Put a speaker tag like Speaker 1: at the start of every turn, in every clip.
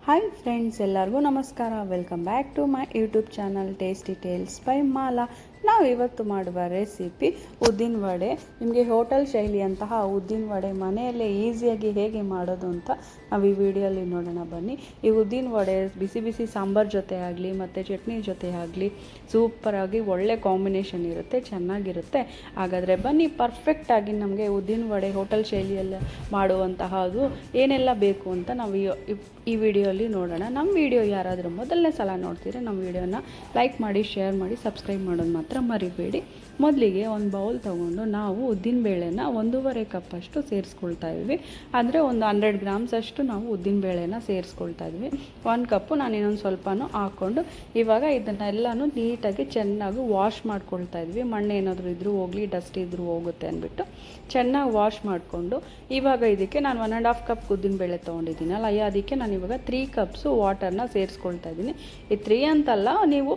Speaker 1: Hi friends ಎಲ್ಲರಿಗೂ ನಮಸ್ಕಾರ welcome back to my YouTube channel tasty tales by Mala ನಾವು ಇವತ್ತು ಮಾಡುವ ರೆಸಿಪಿ ಉದ್ದಿನ ವಡೆ. ನಿಮಗೆ ಹೋಟೆಲ್ ಶೈಲಿಯಂತಹ ಉದ್ದಿನ ವಡೆ ಮನೆಯಲ್ಲೇ ಈಸಿಯಾಗಿ ಹೇಗೆ ಮಾಡೋದು ಅಂತ ನಾವು ಈ ವಿಡಿಯೋಲಿ ನೋಡೋಣ. ಬನ್ನಿ, ಈ ಉದ್ದಿನ ವಡೆ ಬಿಸಿ ಬಿಸಿ ಸಾಂಬಾರ್ ಜೊತೆ ಆಗಲಿ, ಮತ್ತು ಚಟ್ನಿ ಜೊತೆ ಆಗಲಿ ಸೂಪರಾಗಿ ಒಳ್ಳೆ ಕಾಂಬಿನೇಷನ್ ಇರುತ್ತೆ, ಚೆನ್ನಾಗಿರುತ್ತೆ. ಹಾಗಾದರೆ ಬನ್ನಿ ಪರ್ಫೆಕ್ಟಾಗಿ ನಮಗೆ ಉದ್ದಿನ ವಡೆ ಹೋಟೆಲ್ ಶೈಲಿಯಲ್ಲಿ ಮಾಡುವಂತಹ ಅದು ಏನೆಲ್ಲ ಬೇಕು ಅಂತ ನಾವು ಈ- ವಿಡಿಯೋಲ್ಲಿ ನೋಡೋಣ. ನಮ್ಮ ವಿಡಿಯೋ ಯಾರಾದರೂ ಮೊದಲನೇ ಸಲ ನೋಡ್ತೀರಾ ನಮ್ಮ ವಿಡಿಯೋನ ಲೈಕ್ ಮಾಡಿ ಶೇರ್ ಮಾಡಿ ಸಬ್ಸ್ಕ್ರೈಬ್ ಮಾಡೋದು ಮಾತ್ರ. ಮರಿಬೇಡಿ. ಮೊದಲಿಗೆ ಒಂದು ಬೌಲ್ ತೊಗೊಂಡು ನಾವು ಉದ್ದಿನಬೇಳೆನ ಒಂದೂವರೆ ಕಪ್ಪಷ್ಟು ಸೇರಿಸ್ಕೊಳ್ತಾ ಇದ್ವಿ. ಅಂದರೆ ಒಂದು ಹಂಡ್ರೆಡ್ ಗ್ರಾಮ್ಸ್ ಅಷ್ಟು ನಾವು ಉದ್ದಿನಬೇಳೆನ ಸೇರಿಸ್ಕೊಳ್ತಾ ಇದ್ವಿ. ಒಂದು ಕಪ್ಪು ನಾನು ಇನ್ನೊಂದು ಸ್ವಲ್ಪನೂ ಹಾಕ್ಕೊಂಡು ಇವಾಗ ಇದನ್ನೆಲ್ಲನೂ ನೀಟಾಗಿ ಚೆನ್ನಾಗಿ ವಾಶ್ ಮಾಡ್ಕೊಳ್ತಾ ಇದ್ವಿ. ಮಣ್ಣು ಏನಾದರೂ ಇದ್ದರೂ ಹೋಗಲಿ ಡಸ್ಟ್ ಇದ್ದರೂ ಹೋಗುತ್ತೆ ಅಂದ್ಬಿಟ್ಟು ಚೆನ್ನಾಗಿ ವಾಶ್ ಮಾಡಿಕೊಂಡು ಇವಾಗ ಇದಕ್ಕೆ ನಾನು ಒನ್ ಆ್ಯಂಡ್ ಹಾಫ್ ಕಪ್ ಉದ್ದಿನಬೇಳೆ ತೊಗೊಂಡಿದ್ದೀನಲ್ಲ ಅದಕ್ಕೆ ನಾನು ಇವಾಗ ತ್ರೀ ಕಪ್ಸು ವಾಟರ್ನ ಸೇರಿಸ್ಕೊಳ್ತಾ ಇದ್ದೀನಿ. ಈ ತ್ರೀ ಅಂತಲ್ಲ ನೀವು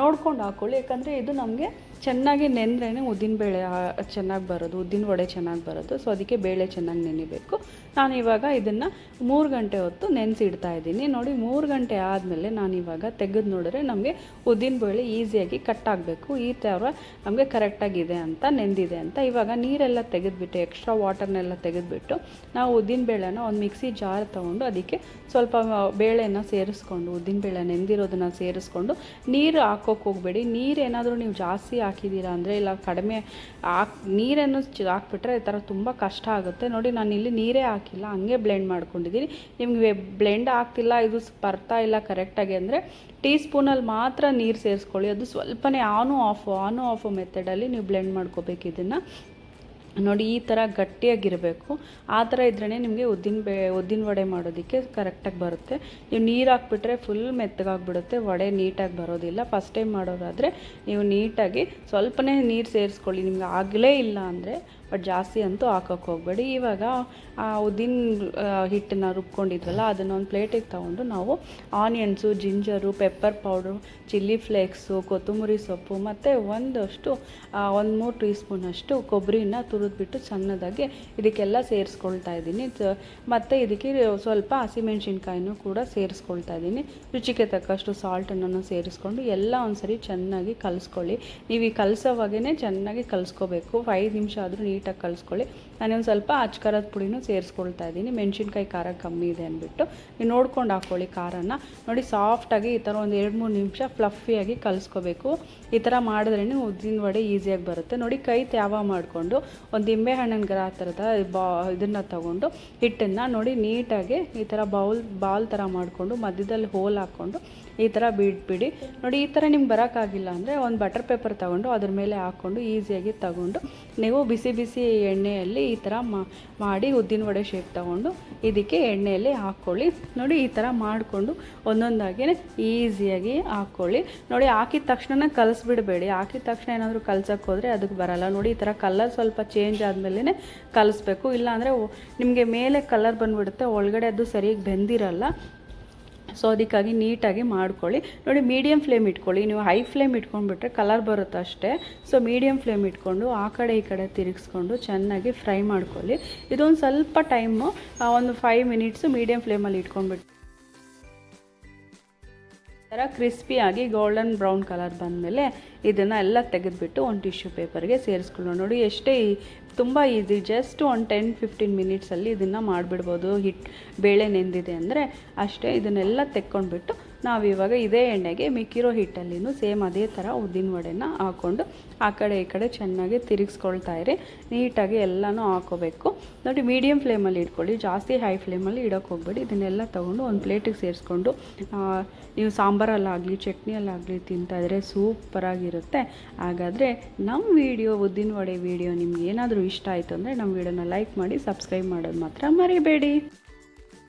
Speaker 1: ನೋಡ್ಕೊಂಡು ಹಾಕ್ಕೊಳ್ಳಿ ಯಾಕಂದರೆ ಇದು ನಮಗೆ ಚೆನ್ನಾಗಿ ನೆಂದ್ರೇ ಉದ್ದಿನಬೇಳೆ ಚೆನ್ನಾಗಿ ಬರೋದು, ಉದ್ದಿನ ವಡೆ ಚೆನ್ನಾಗಿ ಬರೋದು. ಸೊ ಅದಕ್ಕೆ ಬೇಳೆ ಚೆನ್ನಾಗಿ ನೆನಿಬೇಕು. ನಾನು ಇವಾಗ ಇದನ್ನು ಮೂರು ಗಂಟೆ ಹೊತ್ತು ನೆನೆಸಿಡ್ತಾ ಇದ್ದೀನಿ. ನೋಡಿ, ಮೂರು ಗಂಟೆ ಆದಮೇಲೆ ನಾನು ಇವಾಗ ತೆಗೆದು ನೋಡಿದ್ರೆ ನಮಗೆ ಉದ್ದಿನ ಬೇಳೆ ಈಸಿಯಾಗಿ ಕಟ್ ಆಗಬೇಕು. ಈ ಥರ ನಮಗೆ ಕರೆಕ್ಟಾಗಿದೆ ಅಂತ, ನೆಂದಿದೆ ಅಂತ. ಇವಾಗ ನೀರೆಲ್ಲ ತೆಗೆದುಬಿಟ್ಟು, ಎಕ್ಸ್ಟ್ರಾ ವಾಟರ್ನೆಲ್ಲ ತೆಗೆದುಬಿಟ್ಟು ನಾವು ಉದ್ದಿನ ಬೇಳೆನ ಒಂದು ಮಿಕ್ಸಿ ಜಾರ್ ತೊಗೊಂಡು ಅದಕ್ಕೆ ಸ್ವಲ್ಪ ಬೇಳೆನ ಸೇರಿಸ್ಕೊಂಡು, ಉದ್ದಿನ ಬೇಳೆ ನೆಂದಿರೋದನ್ನ ಸೇರಿಸ್ಕೊಂಡು ನೀರು ಹಾಕೋಕೆ ಹೋಗಬೇಡಿ. ನೀರು ಏನಾದರೂ ನೀವು ಜಾಸ್ತಿ ಹಾಕಿದ್ದೀರಾ ಅಂದರೆ, ಇಲ್ಲ ಕಡಿಮೆ ಹಾಕ್, ನೀರನ್ನು ಹಾಕ್ಬಿಟ್ರೆ ಈ ಥರ ತುಂಬ ಕಷ್ಟ ಆಗುತ್ತೆ. ನೋಡಿ, ನಾನು ಇಲ್ಲಿ ನೀರೇ ಹಾಕಿಲ್ಲ, ಹಂಗೆ ಬ್ಲೆಂಡ್ ಮಾಡ್ಕೊಂಡಿದ್ದೀನಿ. ನಿಮಗೆ ಬ್ಲೆಂಡ್ ಆಗ್ತಿಲ್ಲ, ಇದು ಬರ್ತಾ ಇಲ್ಲ ಕರೆಕ್ಟಾಗಿ ಅಂದರೆ, ಟೀ ಸ್ಪೂನಲ್ಲಿ ಮಾತ್ರ ನೀರು ಸೇರಿಸ್ಕೊಳ್ಳಿ. ಅದು ಸ್ವಲ್ಪನೇ ಆನು ಆಫು ಆನು ಆಫು ಮೆಥಡಲ್ಲಿ ನೀವು ಬ್ಲೆಂಡ್ ಮಾಡ್ಕೋಬೇಕು ಇದನ್ನು. ನೋಡಿ, ಈ ಥರ ಗಟ್ಟಿಯಾಗಿರಬೇಕು. ಆ ಥರ ಇದ್ರೇ ನಿಮಗೆ ಉದ್ದಿನ ಬೇ, ಉದ್ದಿನ ವಡೆ ಮಾಡೋದಕ್ಕೆ ಕರೆಕ್ಟಾಗಿ ಬರುತ್ತೆ. ನೀವು ನೀರು ಹಾಕ್ಬಿಟ್ರೆ ಫುಲ್ ಮೆತ್ತಗಾಗ್ಬಿಡುತ್ತೆ, ವಡೆ ನೀಟಾಗಿ ಬರೋದಿಲ್ಲ. ಫಸ್ಟ್ ಟೈಮ್ ಮಾಡೋರಾದರೆ ನೀವು ನೀಟಾಗಿ ಸ್ವಲ್ಪನೇ ನೀರು ಸೇರಿಸ್ಕೊಳ್ಳಿ. ನಿಮ್ಗೆ ಆಗಲೇ ಇಲ್ಲ ಅಂದರೆ ಬಟ್ ಜಾಸ್ತಿ ಅಂತೂ ಹಾಕೋಕ್ಕೆ ಹೋಗಬೇಡಿ. ಇವಾಗ ಆ ಉದ್ದಿನ ಹಿಟ್ಟನ್ನು ರುಬ್ಕೊಂಡಿದ್ವಲ್ಲ, ಅದನ್ನು ಒಂದು ಪ್ಲೇಟಿಗೆ ತೊಗೊಂಡು ನಾವು onions, ginger pepper powder chilli flakes ಕೊತ್ತಂಬರಿ ಸೊಪ್ಪು ಮತ್ತು ಒಂದಷ್ಟು ಒಂದು ಮೂರು ಟೀ ಸ್ಪೂನಷ್ಟು ಕೊಬ್ಬರಿನ ತುರಿದ್ಬಿಟ್ಟು ಸಣ್ಣದಾಗಿ ಇದಕ್ಕೆಲ್ಲ ಸೇರಿಸ್ಕೊಳ್ತಾ ಇದ್ದೀನಿ. ಮತ್ತು ಇದಕ್ಕೆ ಸ್ವಲ್ಪ ಹಸಿಮೆಣ್ಸಿನ್ಕಾಯಿನೂ ಕೂಡ ಸೇರಿಸ್ಕೊಳ್ತಾ ಇದ್ದೀನಿ. ರುಚಿಗೆ ತಕ್ಕಷ್ಟು ಸಾಲ್ಟನ್ನು ಸೇರಿಸ್ಕೊಂಡು ಎಲ್ಲ ಒಂದ್ಸರಿ ಚೆನ್ನಾಗಿ ಕಲಿಸ್ಕೊಳ್ಳಿ. ನೀವು ಈ ಕಲಸೋವಾಗೇ ಚೆನ್ನಾಗಿ ಕಲಿಸ್ಕೋಬೇಕು. ಐದು ನಿಮಿಷ ಆದರೂ ನೀಟಾಗಿ ಕಲಿಸ್ಕೊಳ್ಳಿ. ನಾನೊಂದು ಸ್ವಲ್ಪ ಅಚ್ಕಾರದ ಪುಡಿನೂ ಸೇರಿಸ್ಕೊಳ್ತಾ ಇದ್ದೀನಿ. ಮೆಣಸಿನ್ಕಾಯಿ ಖಾರ ಕಮ್ಮಿ ಇದೆ ಅಂದ್ಬಿಟ್ಟು. ನೀವು ನೋಡ್ಕೊಂಡು ಹಾಕ್ಕೊಳ್ಳಿ ಖಾರನ. ನೋಡಿ ಸಾಫ್ಟಾಗಿ ಈ ಥರ ಒಂದು ಎರಡು ಮೂರು ನಿಮಿಷ ಫ್ಲಫಿಯಾಗಿ ಕಲಿಸ್ಕೋಬೇಕು. ಈ ಥರ ಮಾಡಿದ್ರೇ ಉದ್ದಿನ ವಡೆ ಈಸಿಯಾಗಿ ಬರುತ್ತೆ. ನೋಡಿ ಕೈ ತ್ಯಾವ ಮಾಡಿಕೊಂಡು ಒಂದು ನಿಂಬೆ ಹಣ್ಣಿನ ಗಿಡ ಥರದ ಬಾ ಇದನ್ನು ತಗೊಂಡು ಹಿಟ್ಟನ್ನು ನೋಡಿ ನೀಟಾಗಿ ಈ ಥರ ಬೌಲ್, ಬಾಲ್ ಥರ ಮಾಡಿಕೊಂಡು ಮಧ್ಯದಲ್ಲಿ ಹೋಲ್ ಹಾಕ್ಕೊಂಡು ಈ ಥರ ಬಿಟ್ಬಿಡಿ. ನೋಡಿ, ಈ ಥರ ನಿಮ್ಗೆ ಬರೋಕ್ಕಾಗಿಲ್ಲ ಅಂದರೆ ಒಂದು ಬಟರ್ ಪೇಪರ್ ತೊಗೊಂಡು ಅದ್ರ ಮೇಲೆ ಹಾಕ್ಕೊಂಡು ಈಸಿಯಾಗಿ ತಗೊಂಡು ನೀವು ಬಿಸಿ ಬಿಸಿ ಎಣ್ಣೆಯಲ್ಲಿ ಈ ಥರ ಮಾಡಿ ಉದ್ದಿನ ವಡೆ ಶೇಪ್ ತಗೊಂಡು ಇದಕ್ಕೆ ಎಣ್ಣೆಯಲ್ಲಿ ಹಾಕ್ಕೊಳ್ಳಿ. ನೋಡಿ, ಈ ಥರ ಮಾಡಿಕೊಂಡು ಒಂದೊಂದಾಗಿ ಈಸಿಯಾಗಿ ಹಾಕ್ಕೊಳ್ಳಿ. ನೋಡಿ, ಹಾಕಿದ ತಕ್ಷಣ ಕಲಿಸ್ಬಿಡಬೇಡಿ. ಹಾಕಿದ ತಕ್ಷಣ ಏನಾದರೂ ಕಲ್ಸೋಕ್ಕೆ ಹೋದರೆ ಅದಕ್ಕೆ ಬರಲ್ಲ. ನೋಡಿ, ಈ ಥರ ಕಲರ್ ಸ್ವಲ್ಪ ಚೇಂಜ್ ಆದಮೇಲೆ ಕಲಿಸ್ಬೇಕು. ಇಲ್ಲಾಂದರೆ ನಿಮಗೆ ಮೇಲೆ ಕಲರ್ ಬಂದುಬಿಡುತ್ತೆ, ಒಳಗಡೆ ಅದು ಸರಿಯಾಗಿ ಬೆಂದಿರಲ್ಲ. ಸೊ ಅದಕ್ಕಾಗಿ ನೀಟಾಗಿ ಮಾಡ್ಕೊಳ್ಳಿ. ನೋಡಿ ಮೀಡಿಯಮ್ ಫ್ಲೇಮ್ ಇಟ್ಕೊಳ್ಳಿ. ನೀವು ಹೈ ಫ್ಲೇಮ್ ಇಟ್ಕೊಂಡ್ಬಿಟ್ರೆ ಕಲರ್ ಬರುತ್ತೆ ಅಷ್ಟೇ. ಸೊ ಮೀಡಿಯಮ್ ಫ್ಲೇಮ್ ಇಟ್ಕೊಂಡು ಆ ಕಡೆ ಈ ಕಡೆ ತಿರುಗಿಸ್ಕೊಂಡು ಚೆನ್ನಾಗಿ ಫ್ರೈ ಮಾಡ್ಕೊಳ್ಳಿ. ಇದೊಂದು ಸ್ವಲ್ಪ ಟೈಮು ಒಂದು ಫೈವ್ ಮಿನಿಟ್ಸು ಮೀಡಿಯಮ್ ಫ್ಲೇಮಲ್ಲಿ ಇಟ್ಕೊಂಡ್ಬಿಟ್ಟು ಥರ ಕ್ರಿಸ್ಪಿಯಾಗಿ ಗೋಲ್ಡನ್ ಬ್ರೌನ್ ಕಲರ್ ಬಂದಮೇಲೆ ಇದನ್ನು ಎಲ್ಲ ತೆಗೆದುಬಿಟ್ಟು ಒಂದು ಟಿಶ್ಯೂ ಪೇಪರ್ಗೆ ಸೇರಿಸ್ಕೊಳ್ಳೋಣ. ನೋಡಿ, ಎಷ್ಟೇ ತುಂಬ ಈಸಿ ಜಸ್ಟ್ ಒಂದು ಟೆನ್ ಫಿಫ್ಟೀನ್ ಮಿನಿಟ್ಸಲ್ಲಿ ಇದನ್ನು ಮಾಡಿಬಿಡ್ಬೋದು. ಹಿಟ್, ಬೇಳೆ ನೆಂದಿದೆ ಅಂದರೆ ಅಷ್ಟೇ ಇದನ್ನೆಲ್ಲ ತೆಕ್ಕೊಂಡ್ಬಿಟ್ಟು ನಾವಿವಾಗ ಇದೇ ಎಣ್ಣೆಗೆ ಮಿಕ್ಕಿರೋ ಹಿಟ್ಟಲ್ಲಿನೂ ಸೇಮ್ ಅದೇ ಥರ ಉದ್ದಿನ ವಡೆನ ಹಾಕ್ಕೊಂಡು ಆ ಕಡೆ ಈ ಕಡೆ ಚೆನ್ನಾಗಿ ತಿರುಗಿಸ್ಕೊಳ್ತಾ ಇರಿ. ನೀಟಾಗಿ ಎಲ್ಲನೂ ಹಾಕೋಬೇಕು. ನೋಡಿ ಮೀಡಿಯಮ್ ಫ್ಲೇಮಲ್ಲಿ ಇಟ್ಕೊಳ್ಳಿ. ಜಾಸ್ತಿ ಹೈ ಫ್ಲೇಮಲ್ಲಿ ಇಡೋಕೆ ಹೋಗ್ಬೇಡಿ. ಇದನ್ನೆಲ್ಲ ತೊಗೊಂಡು ಒಂದು ಪ್ಲೇಟಿಗೆ ಸೇರಿಸ್ಕೊಂಡು ನೀವು ಸಾಂಬಾರಲ್ಲಾಗಲಿ, ಚಟ್ನಿಯಲ್ಲಾಗಲಿ ತಿಂತಾಯಿದ್ರೆ ಸೂಪರಾಗಿರುತ್ತೆ ಹಾಗಾದರೆ ನಮ್ಮ ವಿಡಿಯೋ ಉದ್ದಿನ ವಡೆ ವಿಡಿಯೋ ನಿಮ್ಗೆ ಏನಾದರೂ ಇಷ್ಟ ಆಯಿತು ಅಂದರೆ ನಮ್ಮ ವಿಡಿಯೋನ ಲೈಕ್ ಮಾಡಿ ಸಬ್ಸ್ಕ್ರೈಬ್ ಮಾಡೋದು ಮಾತ್ರ ಮರಿಬೇಡಿ.